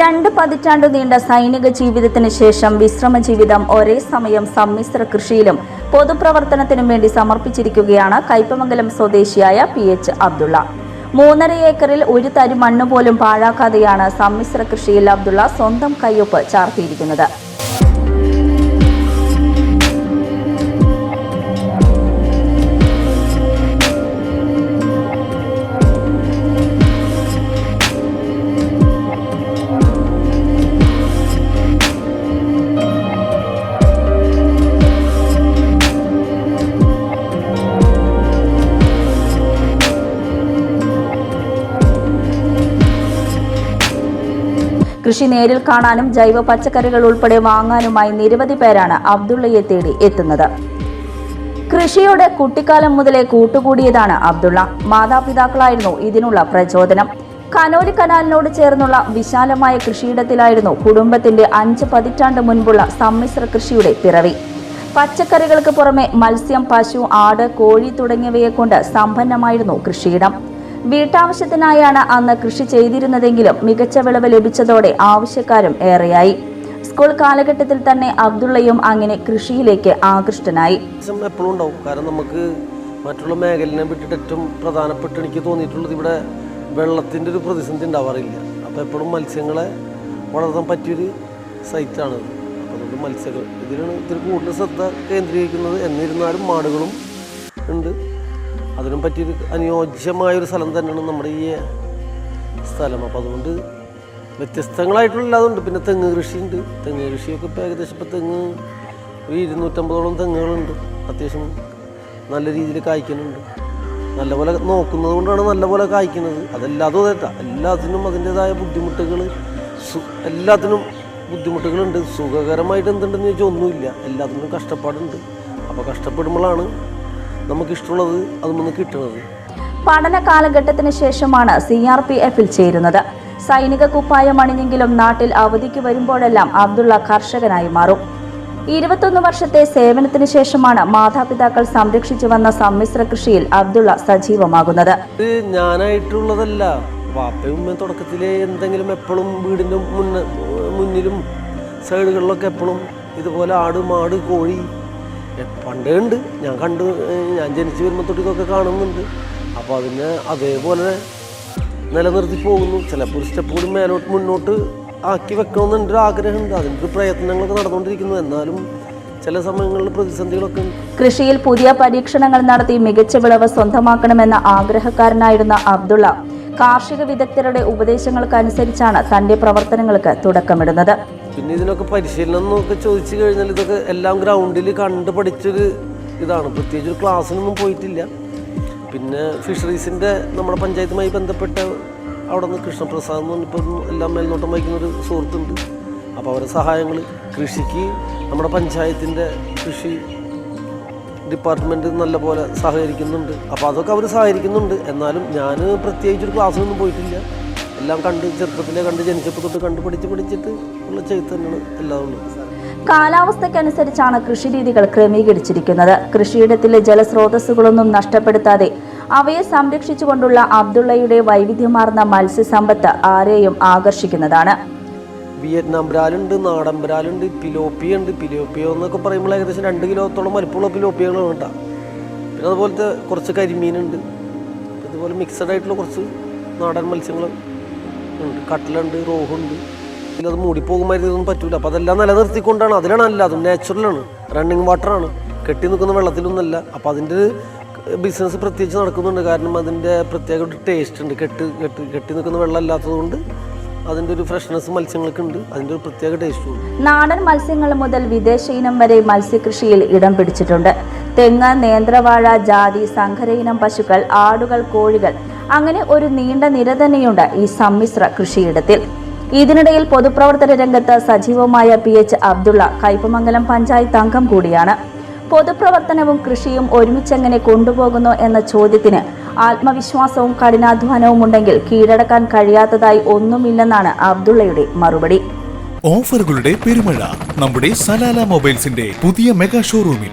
രണ്ട് പതിറ്റാണ്ട് നീണ്ട സൈനിക ജീവിതത്തിന് ശേഷം വിശ്രമ ജീവിതം ഒരേ സമയം സമ്മിശ്ര കൃഷിയിലും പൊതുപ്രവർത്തനത്തിനും വേണ്ടി സമർപ്പിച്ചിരിക്കുകയാണ് കൈപ്പമംഗലം സ്വദേശിയായ പി എച്ച് അബ്ദുള്ള. മൂന്നര ഏക്കറിൽ ഒരു തരി മണ്ണ് പോലും പാഴാക്കാതെയാണ് സമ്മിശ്ര കൃഷിയിൽ അബ്ദുള്ള സ്വന്തം കയ്യൊപ്പ് ചാർത്തിയിരിക്കുന്നത്. കൃഷി നേരിൽ കാണാനും ജൈവ പച്ചക്കറികൾ ഉൾപ്പെടെ വാങ്ങാനുമായി നിരവധി പേരാണ് അബ്ദുള്ളയെ തേടി എത്തുന്നത്. കൃഷിയോട് കുട്ടിക്കാലം മുതലേ കൂട്ടുകൂടിയതാണ് അബ്ദുള്ള. മാതാപിതാക്കളായിരുന്നു ഇതിനുള്ള പ്രചോദനം. കനോലി കനാലിനോട് ചേർന്നുള്ള വിശാലമായ കൃഷിയിടത്തിലായിരുന്നു കുടുംബത്തിന്റെ അഞ്ച് പതിറ്റാണ്ട് മുൻപുള്ള സമ്മിശ്ര കൃഷിയുടെ പിറവി. പച്ചക്കറികൾക്ക് പുറമെ മത്സ്യം പശു ആട് കോഴി തുടങ്ങിയവയെ കൊണ്ട് സമ്പന്നമായിരുന്നു കൃഷിയിടം. വീട്ടാവശ്യത്തിനായാണ് അന്ന് കൃഷി ചെയ്തിരുന്നതെങ്കിലും മികച്ച വിളവ് ലഭിച്ചതോടെ ആവശ്യക്കാരും ഏറെയായി. സ്കൂൾ കാലഘട്ടത്തിൽ തന്നെ അബ്ദുള്ളയും അങ്ങനെ കൃഷിയിലേക്ക് ആകൃഷ്ടനായി. എപ്പോഴും ഉണ്ടാവും. കാരണം നമുക്ക് മറ്റുള്ള മേഖലയെ വിട്ടിട്ട് ഏറ്റവും പ്രധാനപ്പെട്ട് എനിക്ക് തോന്നിയിട്ടുള്ളത് ഇവിടെ വെള്ളത്തിന്റെ ഒരു പ്രതിസന്ധി ഉണ്ടാവാറില്ല. അപ്പോൾ എപ്പോഴും മത്സ്യങ്ങളെ വളർത്താൻ പറ്റിയൊരു സൈറ്റാണ് അപ്പോൾ അതുകൊണ്ട് മത്സ്യങ്ങൾ ഇതിലാണ് ഇതിൽ കൂടുതൽ ശ്രദ്ധ കേന്ദ്രീകരിക്കുന്നത്. എന്നിരുന്നാലും മാടുകളും ഉണ്ട്. അതിനും പറ്റിയൊരു അനുയോജ്യമായൊരു സ്ഥലം തന്നെയാണ് നമ്മുടെ ഈ സ്ഥലം. അപ്പോൾ അതുകൊണ്ട് വ്യത്യസ്തങ്ങളായിട്ടുള്ള പിന്നെ തെങ്ങ് കൃഷിയുണ്ട്. തെങ്ങ് കൃഷിയൊക്കെ ഇപ്പോൾ ഏകദേശം ഇപ്പോൾ തെങ്ങ് ഒരു ഇരുന്നൂറ്റമ്പതോളം തെങ്ങുകളുണ്ട്. അത്യാവശ്യം നല്ല രീതിയിൽ കായ്ക്കുന്നുണ്ട് നല്ലപോലെ നോക്കുന്നത് കൊണ്ടാണ് നല്ലപോലെ കായ്ക്കുന്നത്. അതെല്ലാതും അതേട്ടാ. എല്ലാത്തിനും അതിന്റെതായ ബുദ്ധിമുട്ടുകൾ എല്ലാത്തിനും ബുദ്ധിമുട്ടുകളുണ്ട്. സുഖകരമായിട്ട് എന്തുണ്ടെന്ന് ചോദിച്ചാൽ ഒന്നുമില്ല. എല്ലാത്തിനും കഷ്ടപ്പാടുണ്ട്. അപ്പോൾ കഷ്ടപ്പെടുമ്പോഴാണ് നമുക്കിഷ്ടമുള്ളത് അത് നമുക്ക് കിട്ടുന്നത് പഠന കാലഘട്ടത്തിന് ശേഷമാണ് സി ആർ പി എഫിൽ ചേരുന്നത്. സൈനിക കുപ്പായം അണിഞ്ഞെങ്കിലും നാട്ടിൽ അവധിക്ക് വരുമ്പോഴെല്ലാം അബ്ദുള്ള കർഷകനായി മാറും. ഇരുപത്തൊന്ന് വർഷത്തെ സേവനത്തിന് ശേഷമാണ് മാതാപിതാക്കൾ സംരക്ഷിച്ചു വന്ന സമ്മിശ്ര കൃഷിയിൽ അബ്ദുള്ള സജീവമാകുന്നത്. ഞാനായിട്ടുള്ളതല്ല. വാപ്പയും തുടക്കത്തിലെ എന്തെങ്കിലും എപ്പോഴും വീടിന്റെ മുന്ന മുന്നിലും സൈഡുകളിലൊക്കെ എപ്പോഴും ഇതുപോലെ ആട് മാട് കോഴി പണ്ടേ ഉണ്ട്. ഞാൻ കണ്ട് ഞാൻ ജനിച്ച് വരുമ്പോൾ തൊട്ട് ഇതൊക്കെ കാണുന്നുണ്ട്. അപ്പോൾ അതിനെ അതേപോലെ നിലനിർത്തി പോകുന്നു. ചിലപ്പോൾ ഒരു സ്റ്റെപ്പ് കൂടി മേലോട്ട് മുന്നോട്ട് ആക്കി വെക്കണമെന്ന് എന്റെ ഒരു ആഗ്രഹമുണ്ട്. അതിന്റെ പ്രയത്നങ്ങളൊക്കെ നടന്നുകൊണ്ടിരിക്കുന്നു. എന്നാലും ചില സമയങ്ങളിൽ പ്രതിസന്ധികളൊക്കെ കൃഷിയിൽ പുതിയ പരീക്ഷണങ്ങൾ നടത്തി മികച്ച വിളവ് സ്വന്തമാക്കണമെന്ന ആഗ്രഹക്കാരനായിരുന്ന അബ്ദുള്ള കാർഷിക വിദഗ്ധരുടെ ഉപദേശങ്ങൾക്കനുസരിച്ചാണ് തന്റെ പ്രവർത്തനങ്ങൾക്ക് തുടക്കമിടുന്നത്. പിന്നെ ഇതിനൊക്കെ പരിശീലനം എന്നൊക്കെ ചോദിച്ചു കഴിഞ്ഞാൽ ഇതൊക്കെ എല്ലാം ഗ്രൗണ്ടിൽ കണ്ട് പഠിച്ചൊരു ഇതാണ്. പ്രത്യേകിച്ച് ഒരു ക്ലാസ്സിനൊന്നും പോയിട്ടില്ല. പിന്നെ ഫിഷറീസിന്റെ നമ്മുടെ പഞ്ചായത്തുമായി ബന്ധപ്പെട്ട അവിടെ നിന്ന് കൃഷ്ണപ്രസാദ് എന്ന് പറഞ്ഞിപ്പം എല്ലാം മേൽനോട്ടം വഹിക്കുന്ന ഒരു സുഹൃത്തുണ്ട്. അപ്പോൾ അവരുടെ സഹായങ്ങൾ കൃഷിക്ക് നമ്മുടെ പഞ്ചായത്തിന്റെ കൃഷി ഡിപ്പാർട്ട്മെന്റ് നല്ലപോലെ സഹകരിക്കുന്നുണ്ട്. അപ്പോൾ അതൊക്കെ അവർ സഹകരിക്കുന്നുണ്ട്. എന്നാലും ഞാൻ പ്രത്യേകിച്ചൊരു ക്ലാസ്സിനൊന്നും പോയിട്ടില്ല. എല്ലാം കണ്ട് ചെറുപ്പത്തിലെ കണ്ട് ജനിച്ചപ്പോൾ തൊട്ട് കണ്ട് പഠിച്ച് പഠിച്ചിട്ട് ഉള്ള ചെയ്ത് തന്നെയാണ് എല്ലാം ഉള്ളത് കാലാവസ്ഥയ്ക്കനുസരിച്ചാണ് കൃഷിരീതികൾ ക്രമീകരിച്ചിരിക്കുന്നത്. കൃഷിയിടത്തിലെ ജലസ്രോതസ്സുകളൊന്നും നഷ്ടപ്പെടുത്താതെ അവയെ സംരക്ഷിച്ചുകൊണ്ടുള്ള അബ്ദുള്ളയുടെ വൈവിധ്യമാർന്ന മത്സ്യസമ്പത്ത് ആരെയും ആകർഷിക്കുന്നതാണ്. വിയറ്റ്നാം ബ്രാലുണ്ട് നാടൻ ബ്രാലുണ്ട് പിലോപ്പിയ ഉണ്ട്. പിലോപ്പിയ എന്നൊക്കെ പറയുമ്പോൾ ഏകദേശം രണ്ട് കിലോത്തോളം വലിപ്പമുള്ള പിലോപ്പിയകളാണ് കേട്ടോ. പിന്നെ അതുപോലത്തെ കുറച്ച് കരിമീനുണ്ട്. ഇതുപോലെ മിക്സഡ് ആയിട്ടുള്ള കുറച്ച് നാടൻ മത്സ്യങ്ങൾ ഉണ്ട് കട്ടലുണ്ട് റോഹുണ്ട്. ഇതിലത് മൂടിപ്പോകുമായിരുന്നു ഇതൊന്നും പറ്റൂല. അപ്പോൾ അതെല്ലാം നിലനിർത്തിക്കൊണ്ടാണ്. അതിലാണ് അല്ല അതും നാച്ചുറലാണ് റണ്ണിങ് വാട്ടറാണ് കെട്ടി നിൽക്കുന്ന വെള്ളത്തിലൊന്നല്ല അപ്പോൾ അതിന്റെ ബിസിനസ് പ്രത്യേകിച്ച് നടക്കുന്നുണ്ട്. കാരണം അതിന്റെ പ്രത്യേക ഒരു ടേസ്റ്റ് ഉണ്ട്. കെട്ട് കെട്ട് കെട്ടി നിൽക്കുന്ന വെള്ളം അല്ലാത്തതുകൊണ്ട് അതിന്റെ ഒരു ഫ്രഷ്നെസ് മത്സ്യങ്ങൾക്ക് ഉണ്ട് അതിന്റെ ഒരു പ്രത്യേക ടേസ്റ്റും നാടൻ മത്സ്യങ്ങൾ മുതൽ വിദേശ ഇനം വരെ മത്സ്യകൃഷിയിൽ ഇടം പിടിച്ചിട്ടുണ്ട്. തെങ്ങ് നേന്ത്രവാഴ ജാതി സങ്കര ഇനം പശുക്കൾ ആടുകൾ കോഴികൾ. അങ്ങനെ ഒരു നീണ്ട നിര തന്നെയുണ്ട് ഈ സമ്മിശ്ര കൃഷിയിടത്തിൽ. ഇതിനിടയിൽ പൊതുപ്രവർത്തന രംഗത്ത് സജീവമായ പി എച്ച് അബ്ദുള്ള കയ്പമംഗലം പഞ്ചായത്ത് അംഗം കൂടിയാണ്. പൊതുപ്രവർത്തനവും കൃഷിയും ഒരുമിച്ചെങ്ങനെ കൊണ്ടുപോകുന്നു എന്ന ചോദ്യത്തിന് ആത്മവിശ്വാസവും കഠിനാധ്വാനവും ഉണ്ടെങ്കിൽ കീഴടക്കാൻ കഴിയാത്തതായി ഒന്നുമില്ലെന്നാണ് അബ്ദുള്ളയുടെ മറുപടി. ഓഫറുകളുടെ പെരുമഴ നമ്മുടെ സലാല മൊബൈൽസിന്റെ പുതിയ മെഗാ ഷോറൂമിൽ.